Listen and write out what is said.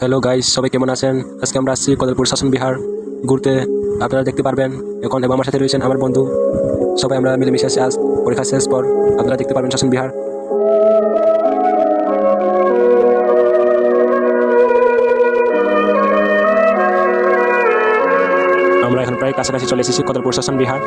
Hello guys সবাই কেমন আছেন? আজকে আমরা আসছি কদলপুর শাসন বিহার ঘুরতে। আপনারা দেখতে পারবেন এখন এবং আমার সাথে রয়েছেন আমার বন্ধু। সবাই আমরা মিলেমিশে আছি আজ পরীক্ষা শেষ পর। আপনারা দেখতে পারবেন শাসন বিহার। আমরা এখন প্রায় কাছাকাছি চলে এসেছি কদলপুর শাসন বিহার।